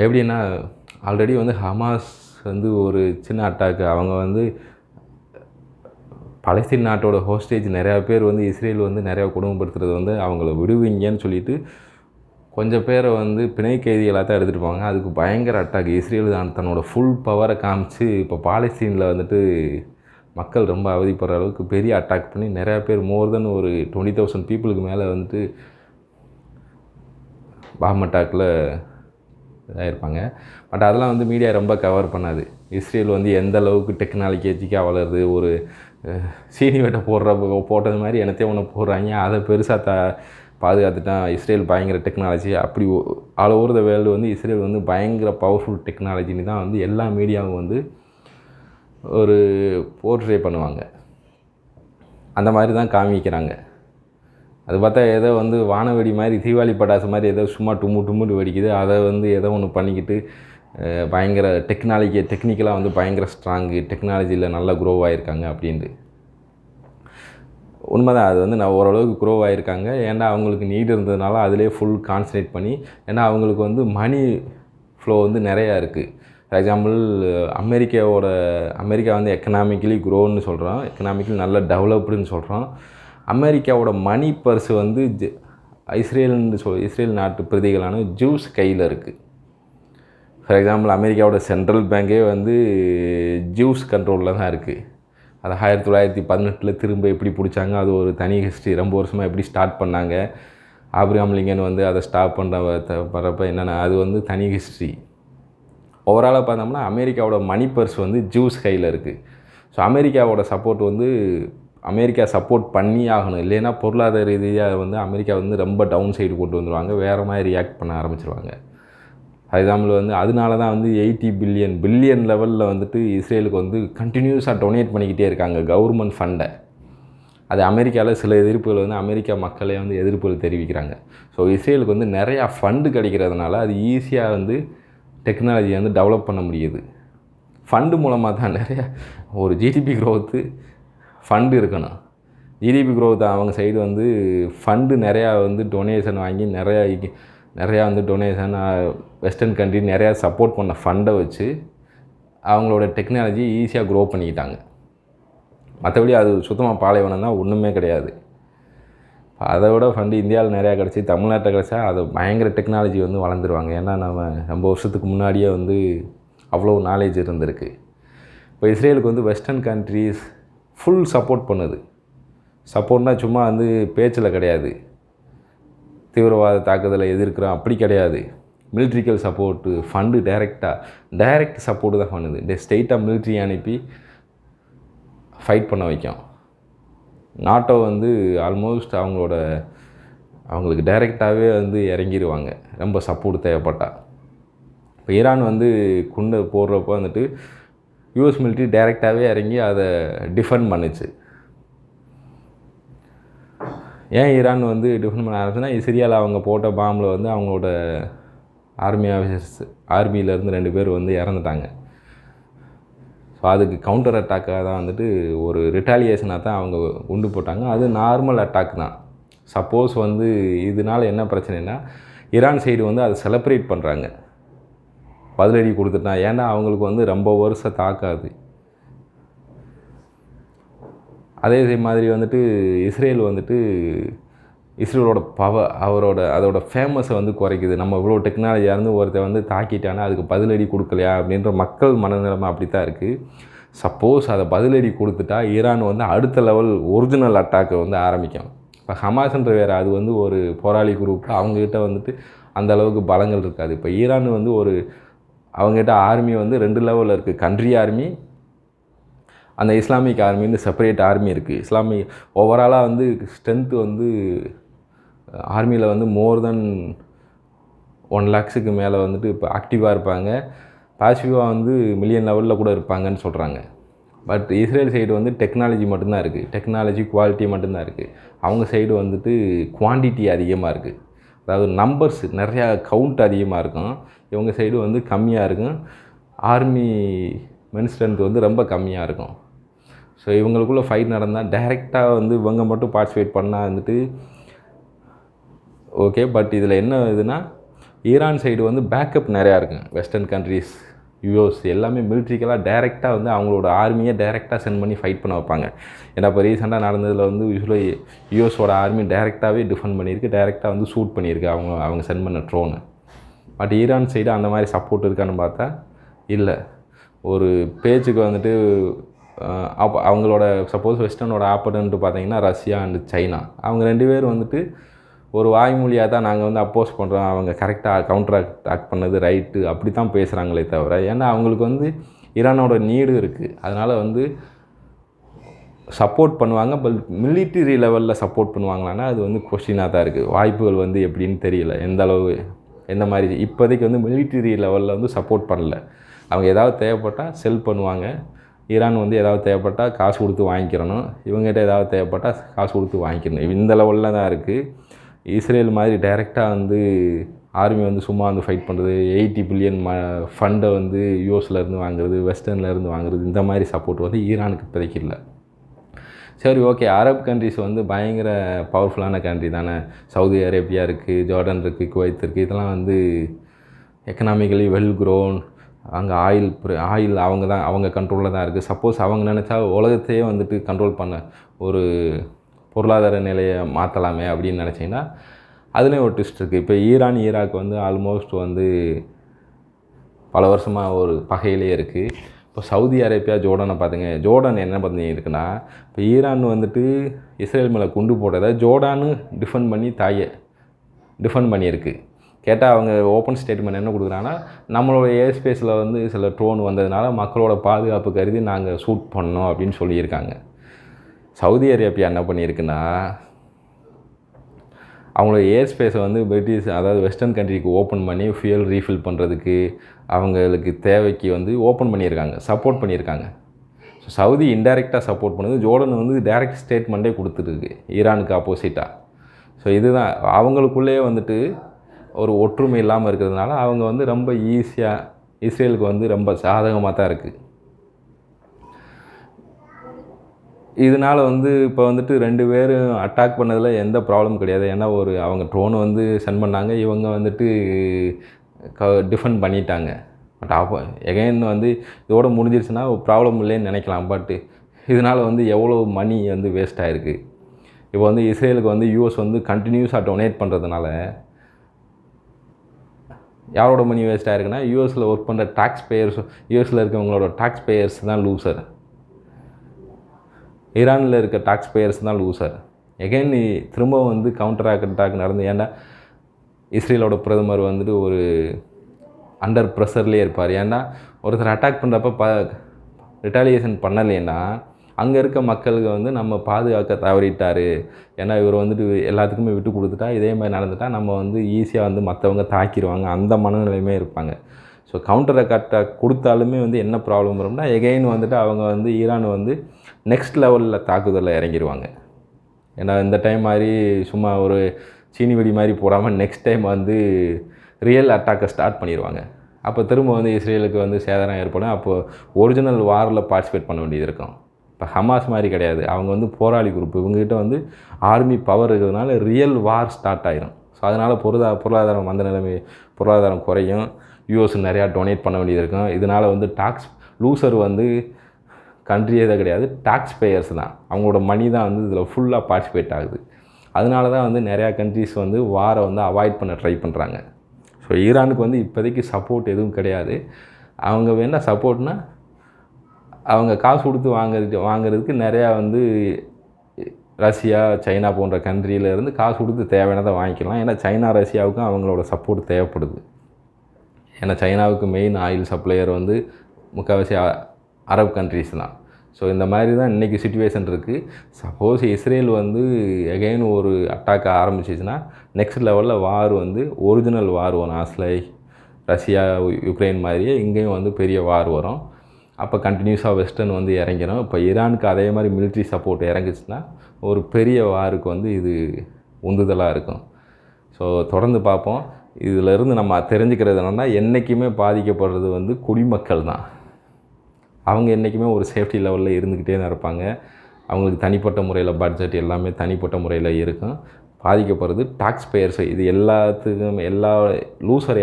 எப்படின்னா ஆல்ரெடி வந்து ஹமாஸ் வந்து ஒரு சின்ன அட்டாக்கு அவங்க வந்து பலஸ்தீன் நாட்டோட ஹோஸ்டேஜ் நிறையா பேர் வந்து இஸ்ரேல் வந்து நிறையா குடும்பப்படுத்துறது வந்து அவங்கள விடுவீங்கன்னு சொல்லிட்டு கொஞ்சம் பேரை வந்து பிணை கைதிகளாக தான் எடுத்துகிட்டு போவாங்க. அதுக்கு பயங்கர அட்டாக் இஸ்ரேல் தான் தன்னோட ஃபுல் பவரை காமிச்சு இப்போ பாலஸ்தீனில் வந்துட்டு மக்கள் ரொம்ப அவதிப்படுற அளவுக்கு பெரிய அட்டாக் பண்ணி நிறையா பேர் மோர் தென் ஒரு டுவெண்ட்டி தௌசண்ட் பீப்புளுக்கு மேலே வந்துட்டு பாம் அட்டாக்கில் இதாகிருப்பாங்க பட் அதெல்லாம் வந்து மீடியா ரொம்ப கவர் பண்ணாது. இஸ்ரேல் வந்து எந்த அளவுக்கு டெக்னாலஜிக்காக வளருது ஒரு சீனி வெட்டை போடுற போட்டது மாதிரி என்னத்தையும் ஒன்று போடுறாங்க. அதை பெருசாக த பாதுகாத்துட்டான் இஸ்ரேல் பயங்கர டெக்னாலஜி அப்படி ஆல் ஓவர் த வேர்ல்டு வந்து இஸ்ரேல் வந்து பயங்கர பவர்ஃபுல் டெக்னாலஜின்னு தான் வந்து எல்லா மீடியாவும் வந்து ஒரு போர்ட்ரே பண்ணுவாங்க. அந்த மாதிரி தான் காமிக்கிறாங்க. அது பார்த்தா ஏதோ வந்து வானவெடி மாதிரி தீபாவளி பட்டாசு மாதிரி ஏதோ சும்மா டும்மு டும்முட்டு வெடிக்குது. அதை வந்து ஏதோ ஒன்று பண்ணிக்கிட்டு பயங்கர டெக்னாலஜி டெக்னிக்கலாக வந்து பயங்கர ஸ்ட்ராங்கு டெக்னாலஜியில் நல்லா க்ரோ ஆகியிருக்காங்க அப்படின்ட்டு. உண்மைதான் அது வந்து நான் ஓரளவுக்கு க்ரோ ஆகியிருக்காங்க ஏன்னா அவங்களுக்கு நீட் இருந்ததுனால அதிலே ஃபுல் கான்சன்ட்ரேட் பண்ணி ஏன்னா அவங்களுக்கு வந்து மணி ஃப்ளோ வந்து நிறையா இருக்குது ஃபார் எக்ஸாம்பிள் அமெரிக்காவோட அமெரிக்கா வந்து எக்கனாமிக்கலி க்ரோன்னு சொல்கிறோம் எக்கனாமிக்கலி நல்ல டெவலப்டுன்னு சொல்கிறோம் அமெரிக்காவோட மணி பர்ஸ் வந்து ஜ- இஸ்ரேல்னு சொல் இஸ்ரேல் நாட்டு பிரதிகளான ஜூஸ் கையில் இருக்குது ஃபார் எக்ஸாம்பிள் அமெரிக்காவோட சென்ட்ரல் பேங்கே வந்து ஜூஸ் கண்ட்ரோலில் தான் இருக்குது அது ஆயிரத்தி தொள்ளாயிரத்தி பதினெட்டில் திரும்ப எப்படி பிடிச்சாங்க அது ஒரு தனி ஹிஸ்ட்ரி ரொம்ப வருஷமாக எப்படி ஸ்டார்ட் பண்ணாங்க ஆப்ரிகாம் லிங்கன் வந்து அதை ஸ்டாப் பண்ணுற வரப்போ என்னென்னா அது வந்து தனி ஹிஸ்ட்ரி ஓவராலாக பார்த்தோம்னா அமெரிக்காவோட மணி பர்ஸ் வந்து ஜூஸ் கையில் இருக்குது ஸோ அமெரிக்காவோட சப்போர்ட் வந்து அமெரிக்கா சப்போர்ட் பண்ணி ஆகணும். இல்லைன்னா பொருளாதார ரீதியாக வந்து அமெரிக்கா வந்து ரொம்ப டவுன் சைடு கொண்டு வந்துடுவாங்க வேறு மாதிரி ரியாக்ட் பண்ண ஆரம்பிச்சிருவாங்க. எக்ஸாம்பிள் வந்து அதனால தான் வந்து எயிட்டி பில்லியன் பில்லியன் லெவலில் வந்துட்டு இஸ்ரேலுக்கு வந்து கண்டினியூஸாக டொனேட் பண்ணிக்கிட்டே இருக்காங்க கவர்மெண்ட் ஃபண்டை அது அமெரிக்காவில் சில எதிர்ப்புகள் வந்து அமெரிக்கா மக்களே வந்து எதிர்ப்புகள் தெரிவிக்கிறாங்க. ஸோ இஸ்ரேலுக்கு வந்து நிறையா ஃபண்டு கிடைக்கிறதுனால அது ஈஸியாக வந்து டெக்னாலஜியை வந்து டெவலப் பண்ண முடியுது. ஃபண்டு மூலமாக தான் நிறையா ஒரு ஜிடிபி க்ரோத்து ஃபண்டு இருக்கணும். ஜிடிபி க்ரோத் அவங்க சைடு வந்து ஃபண்டு நிறையா வந்து டொனேஷன் வாங்கி நிறையா நிறையா வந்து டொனேஷன் வெஸ்டர்ன் கண்ட்ரி நிறையா சப்போர்ட் பண்ண ஃபண்டை வச்சு அவங்களோட டெக்னாலஜி ஈஸியாக க்ரோ பண்ணிக்கிட்டாங்க. மற்றபடி அது சுத்தமாக பாலைவனம் தான் ஒன்றுமே கிடையாது. அதை விட ஃபண்டு இந்தியாவில் நிறையா கிடச்சி தமிழ்நாட்டில் கிடச்சா அது பயங்கர டெக்னாலஜி வந்து வளர்ந்துருவாங்க. ஏன்னா நம்ம ரொம்ப வருஷத்துக்கு முன்னாடியே வந்து அவ்வளோ நாலேஜ் இருந்திருக்கு. இப்போ இஸ்ரேலுக்கு வந்து வெஸ்டர்ன் கண்ட்ரீஸ் ஃபுல் சப்போர்ட் பண்ணுது. சப்போர்ட்னா சும்மா வந்து பேச்சில் கிடையாது. தீவிரவாத தாக்குதலை எதிர்க்கிறோம் அப்படி கிடையாது. மிலிட்ரிக்கல் சப்போர்ட்டு ஃபண்டு டைரெக்டாக டைரக்ட் சப்போர்ட்டு தான் பண்ணுது. டே ஸ்டெயிட்டாக மிலிட்ரி அனுப்பி ஃபைட் பண்ண வைக்கும். நாட்டோ வந்து ஆல்மோஸ்ட் அவங்களோட அவங்களுக்கு டைரெக்டாகவே வந்து இறங்கிடுவாங்க ரொம்ப சப்போர்ட் தேவைப்பட்டால் இப்போ ஈரான் வந்து குண்டை போடுறப்போ வந்துட்டு யூஎஸ் மிலிட்ரி டைரெக்டாகவே இறங்கி அதை டிஃபெண்ட் பண்ணுச்சு. ஏன் ஈரான் வந்து டிஃபெண்ட் பண்ண ஆரம்பிச்சுன்னா சிரியாவில் அவங்க போட்ட பாம்பில் வந்து அவங்களோட ஆர்மி ஆஃபீஸர்ஸ் ஆர்மியிலேருந்து ரெண்டு பேர் வந்து இறந்துட்டாங்க. ஸோ அதுக்கு கவுண்டர் அட்டாக்காக தான் வந்துட்டு ஒரு ரிட்டாலியேஷனாக தான் அவங்க உண்டு போட்டாங்க. அது நார்மல் அட்டாக் தான். சப்போஸ் வந்து இதனால என்ன பிரச்சனைனா ஈரான் சைடு வந்து அதை செலப்ரேட் பண்ணுறாங்க பதிலடி கொடுத்துட்டான் ஏன்னா அவங்களுக்கு வந்து ரொம்ப வருஷம் தாக்காது. அதே மாதிரி வந்துட்டு இஸ்ரேல் வந்துட்டு இஸ்ரேலோட பவர் அவரோட அதோட ஃபேமஸை வந்து குறைக்குது. நம்ம இவ்வளோ டெக்னாலஜியாக இருந்து ஒருத்தர் வந்து தாக்கிட்டானா அதுக்கு பதிலடி கொடுக்கலையா? அப்படின்ற மக்கள் மனநிலைமை அப்படி தான் இருக்குது சப்போஸ் அதை பதிலடி கொடுத்துட்டா ஈரான் வந்து அடுத்த லெவல் ஒரிஜினல் அட்டாக்கை வந்து ஆரம்பிக்கும். இப்போ ஹமாஸ்ன்ற வேறு அது வந்து ஒரு போராளி குரூப் அவங்கக்கிட்ட வந்துட்டு அந்த அளவுக்கு பலங்கள் இருக்காது. இப்போ ஈரான் வந்து ஒரு அவங்ககிட்ட ஆர்மி வந்து ரெண்டு லெவலில் இருக்குது கண்ட்ரி ஆர்மி அந்த இஸ்லாமிக் ஆர்மின்னு செப்பரேட் ஆர்மி இருக்குது இஸ்லாமிக் ஓவராலாக வந்து ஸ்ட்ரென்த்து வந்து ஆர்மியில் வந்து மோர் தென் ஒன் லேக்ஸுக்கு மேலே வந்துட்டு இப்போ ஆக்டிவாக இருப்பாங்க. பாசிட்டிவாக வந்து மில்லியன் லெவலில் கூட இருப்பாங்கன்னு சொல்கிறாங்க பட் இஸ்ரேல் சைடு வந்து டெக்னாலஜி மட்டும்தான் இருக்குது டெக்னாலஜி குவாலிட்டி மட்டும்தான் இருக்குது அவங்க சைடு வந்துட்டு குவான்டிட்டி அதிகமாக இருக்குது அதாவது நம்பர்ஸ் நிறையா கவுண்ட் அதிகமாக இருக்கும். இவங்க சைடு வந்து கம்மியாக இருக்கும். ஆர்மி மென் ஸ்ட்ரென்த் வந்து ரொம்ப கம்மியாக இருக்கும். ஸோ இவங்களுக்குள்ள ஃபைட் நடந்தால் டைரெக்டாக வந்து இவங்க மட்டும் பார்ட்டிசிபேட் பண்ணால் வந்துட்டு ஓகே பட் இதில் என்ன இதுனா ஈரான் சைடு வந்து பேக்கப் நிறையா இருக்கும். வெஸ்டர்ன் கண்ட்ரீஸ் யூஎஸ் எல்லாமே மிலிட்ரிக்கெல்லாம் டைரெக்டாக வந்து அவங்களோட ஆர்மியை டைரெக்டாக சென்ட் பண்ணி ஃபைட் பண்ண வைப்பாங்க. ஏன்னா இப்போ ரீசெண்டாக நடந்ததில் வந்து யூஸ்வலாக யூஎஸோட ஆர்மி டைரெக்டாகவே டிஃபெண்ட் பண்ணியிருக்கு டைரெக்டாக வந்து ஷூட் பண்ணியிருக்கு அவங்க அவங்க சென்ட் பண்ண ட்ரோனு பட் ஈரான் சைடு அந்த மாதிரி சப்போர்ட் இருக்கான்னு பார்த்தா இல்லை. ஒரு பேச்சுக்கு வந்துட்டு அப்போ அவங்களோட சப்போஸ் வெஸ்டர்னோட ஆப்போனன்ட்டு பார்த்தீங்கன்னா ரஷ்யா அண்டு சைனா அவங்க ரெண்டு பேரும் வந்துட்டு ஒரு வாய்மொழியாக தான் நாங்கள் வந்து அப்போஸ் பண்ணுறோம் அவங்க கரெக்டாக கவுண்டர் அட்டாக் பண்ணது ரைட்டு அப்படி தான் பேசுகிறாங்களே தவிர ஏன்னா அவங்களுக்கு வந்து ஈரானோட நீடு இருக்குது அதனால் வந்து சப்போர்ட் பண்ணுவாங்க பட் மிலிட்டரி லெவலில் சப்போர்ட் பண்ணுவாங்களான்னா அது வந்து கொஸ்டினாக தான் இருக்குது வாய்ப்புகள் வந்து எப்படின்னு தெரியல. எந்த அளவு எந்த மாதிரி இப்போதைக்கு வந்து மிலிட்டரி லெவலில் வந்து சப்போர்ட் பண்ணல. அவங்க ஏதாவது தேவைப்பட்டால் செல் பண்ணுவாங்க. ஈரான் வந்து ஏதாவது தேவைப்பட்டால் காசு கொடுத்து வாங்கிக்கிறணும். இவங்ககிட்ட ஏதாவது தேவைப்பட்டால் காசு கொடுத்து வாங்கிக்கணும். இந்த லெவலில் தான் இருக்குது இஸ்ரேல் மாதிரி டைரெக்டாக வந்து ஆர்மி வந்து சும்மா வந்து ஃபைட் பண்ணுறது எயிட்டி பில்லியன் ம ஃபண்டை வந்து யூஎஸ்லேருந்து வாங்குறது வெஸ்டர்னில் இருந்து வாங்குறது இந்த மாதிரி சப்போர்ட் வந்து ஈரானுக்கு இப்போதைக்கு இல்லை சரி ஓகே அரப் கண்ட்ரிஸ் வந்து பயங்கர பவர்ஃபுல்லான கண்ட்ரி தானே. சவுதி அரேபியா இருக்குது ஜார்டன் இருக்குது குவைத் இருக்குது இதெல்லாம் வந்து எக்கனாமிக்கலி வெல் க்ரோன் அங்கே ஆயில் ஆயில் அவங்க தான் அவங்க கண்ட்ரோலில் தான் இருக்குது சப்போஸ் அவங்க நினச்சா உலகத்தையே வந்துட்டு கண்ட்ரோல் பண்ண ஒரு பொருளாதார நிலையை மாற்றலாமே அப்படின்னு நினச்சிங்கன்னா அதுலேயும் ஒரு ட்விஸ்ட் இருக்குது இப்போ ஈரான் ஈராக் வந்து ஆல்மோஸ்ட் வந்து பல வருஷமாக ஒரு பகையிலே இருக்குது இப்போ சவுதி அரேபியா ஜோர்டனை பார்த்துங்க ஜோர்டான் என்ன பண்ணி இருக்குன்னா இப்போ ஈரான் வந்துட்டு இஸ்ரேல் மேலே குண்டு போட்டதை ஜோர்டானு டிஃபெண்ட் பண்ணி தாயை டிஃபெண்ட் பண்ணியிருக்கு. கேட்டால் அவங்க ஓப்பன் ஸ்டேட்மெண்ட் என்ன கொடுக்குறாங்கன்னா நம்மளோட ஏர் ஸ்பேஸில் வந்து சில ட்ரோன் வந்ததுனால மக்களோட பாதுகாப்பு கருதி நாங்கள் ஷூட் பண்ணோம் அப்படின்னு சொல்லியிருக்காங்க. சவுதி அரேபியா என்ன பண்ணியிருக்குன்னா அவங்களோட ஏர் ஸ்பேஸை வந்து பிரிட்டிஷ் அதாவது வெஸ்டர்ன் கண்ட்ரிக்கு ஓப்பன் பண்ணி ஃபியூல் ரீஃபில் பண்ணுறதுக்கு அவங்களுக்கு தேவைக்கு வந்து ஓப்பன் பண்ணியிருக்காங்க சப்போர்ட் பண்ணியிருக்காங்க. ஸோ சவுதி இன்டைரக்டாக சப்போர்ட் பண்ணுது. ஜோர்டன் வந்து டைரக்ட் ஸ்டேட்மெண்ட்டே கொடுத்துருக்கு ஈரானுக்கு ஆப்போசிட்டாக ஸோ இதுதான். அவங்களுக்குள்ளேயே வந்துட்டு ஒரு ஒற்றுமை இல்லாமல் இருக்கிறதுனால அவங்க வந்து ரொம்ப ஈஸியாக இஸ்ரேலுக்கு வந்து ரொம்ப சாதகமாக தான் இருக்குது இதனால் வந்து இப்போ வந்துட்டு ரெண்டு பேரும் அட்டாக் பண்ணதில் எந்த ப்ராப்ளம் கிடையாது. ஏன்னா ஒரு அவங்க ட்ரோனை வந்து சென்ட் பண்ணாங்க. இவங்க வந்துட்டு க டிஃபெண்ட் பண்ணிட்டாங்க. பட் அப்போ எகைன் வந்து இதோட முடிஞ்சிருச்சுன்னா ப்ராப்ளம் இல்லைன்னு நினைக்கலாம். பட் இதனால் வந்து எவ்வளோ மணி வந்து வேஸ்ட் ஆகிருக்கு இப்போ வந்து இஸ்ரேலுக்கு வந்து யூஎஸ் வந்து கண்டினியூஸாக டொனேட் பண்ணுறதுனால யாரோட மணி வேஸ்ட் ஆயிருக்குன்னா யூஎஸில் ஒர்க் பண்ணுற டாக்ஸ் பேயர்ஸ் யூஎஸில் இருக்கவங்களோட டாக்ஸ் பேயர்ஸ் தான் லூசர் ஈரானில் இருக்க டாக்ஸ் பேயர்ஸ் தான் லூசர் எகைன் திரும்ப வந்து கவுண்டர் அட்டாக் நடந்து ஏன்னா இஸ்ரேலோட பிரதமர் வந்துட்டு ஒரு அண்டர் ப்ரெஷர்லேயே இருப்பார். ஏன்னா ஒருத்தர் அட்டாக் பண்ணுறப்ப ப ரிட்டாலியேஷன் பண்ணலைன்னா அங்கே இருக்க மக்களுக்கு வந்து நம்ம பாதுகாக்க தவறிட்டார். ஏன்னா இவர் வந்துட்டு எல்லாத்துக்குமே விட்டு கொடுத்துட்டா இதே மாதிரி நடந்துட்டால் நம்ம வந்து ஈஸியாக வந்து மற்றவங்க தாக்கிடுவாங்க அந்த மனநிலையுமே இருப்பாங்க. ஸோ கவுண்டர் அட்டாக் கொடுத்தாலுமே வந்து என்ன ப்ராப்ளம் வரும்னா எகெயின் வந்துட்டு அவங்க வந்து ஈரான் வந்து நெக்ஸ்ட் லெவலில் தாக்குதலில் இறங்கிடுவாங்க ஏன்னா இந்த டைம் மாதிரி சும்மா ஒரு சீனி வெடி மாதிரி போடாமல் நெக்ஸ்ட் டைம் வந்து ரியல் அட்டாக்கை ஸ்டார்ட் பண்ணிடுவாங்க அப்போ திரும்ப வந்து இஸ்ரேலுக்கு வந்து சேதாரம் ஏற்படும். அப்போது ஒரிஜினல் வாரில் பார்ட்டிசிபேட் பண்ண வேண்டியது இருக்கும். இப்போ ஹமாஸ் மாதிரி கிடையாது. அவங்க வந்து போராளி குரூப் இவங்ககிட்ட வந்து ஆர்மி பவர் இருக்கிறதுனால ரியல் வார் ஸ்டார்ட் ஆகிரும் ஸோ அதனால் பொருளா பொருளாதாரம் மந்த நிலைமை பொருளாதாரம் குறையும். யூஎஸ் நிறையா டொனேட் பண்ண வேண்டியது இருக்கும். இதனால் வந்து டாக்ஸ் லூசர் வந்து கண்ட்ரியே தான் கிடையாது டாக்ஸ் பேயர்ஸ் தான். அவங்களோட மணி தான் வந்து இதில் ஃபுல்லாக பார்ட்டிசிபேட் ஆகுது. அதனால தான் வந்து நிறையா கண்ட்ரிஸ் வந்து வாரை வந்து அவாய்ட் பண்ண ட்ரை பண்ணுறாங்க ஸோ ஈரானுக்கு வந்து இப்போதைக்கு சப்போர்ட் எதுவும் கிடையாது. அவங்க வேணால் சப்போர்ட்னா அவங்க காசு கொடுத்து வாங்குறது வாங்குறதுக்கு நிறையா வந்து ரஷ்யா சைனா போன்ற கண்ட்ரியிலேருந்து காசு கொடுத்து தேவையானதை வாங்கிக்கலாம். ஏன்னா சைனா ரஷ்யாவுக்கும் அவங்களோட சப்போர்ட் தேவைப்படுது. ஏன்னா சைனாவுக்கு மெயின் ஆயில் சப்ளையர் வந்து முக்கால்வாசி அ- அரப் கண்ட்ரிஸ் தான். ஸோ இந்த மாதிரி தான் இன்றைக்கி சுச்சுவேஷன் இருக்குது சப்போஸ் இஸ்ரேல் வந்து எகைன் ஒரு அட்டாக் ஆரம்பிச்சிச்சுன்னா நெக்ஸ்ட் லெவலில் வார் வந்து ஒரிஜினல் வார் வரும். ஆஸ்லை ரஷ்யா யுக்ரைன் மாதிரியே இங்கேயும் வந்து பெரிய வார் வரும். அப்போ கண்டினியூஸாக வெஸ்டர்ன் வந்து இறங்கிடும் இப்போ ஈரானுக்கு அதே மாதிரி மிலிட்ரி சப்போர்ட் இறங்குச்சுன்னா ஒரு பெரிய வாருக்கு வந்து இது உந்துதலாக இருக்கும். ஸோ தொடர்ந்து பார்ப்போம். இதிலிருந்து நம்ம தெரிஞ்சுக்கிறது என்னென்னா என்றைக்குமே பாதிக்கப்படுறது வந்து குடிமக்கள் தான் அவங்க என்றைக்குமே ஒரு சேஃப்டி லெவலில் இருந்துக்கிட்டே தான் இருப்பாங்க. அவங்களுக்கு தனிப்பட்ட முறையில் பட்ஜெட் எல்லாமே தனிப்பட்ட முறையில் இருக்கும். பாதிக்கப்படுறது டாக்ஸ் பேயர்ஸ் இது எல்லாத்துக்கும் எல்லா லூசர்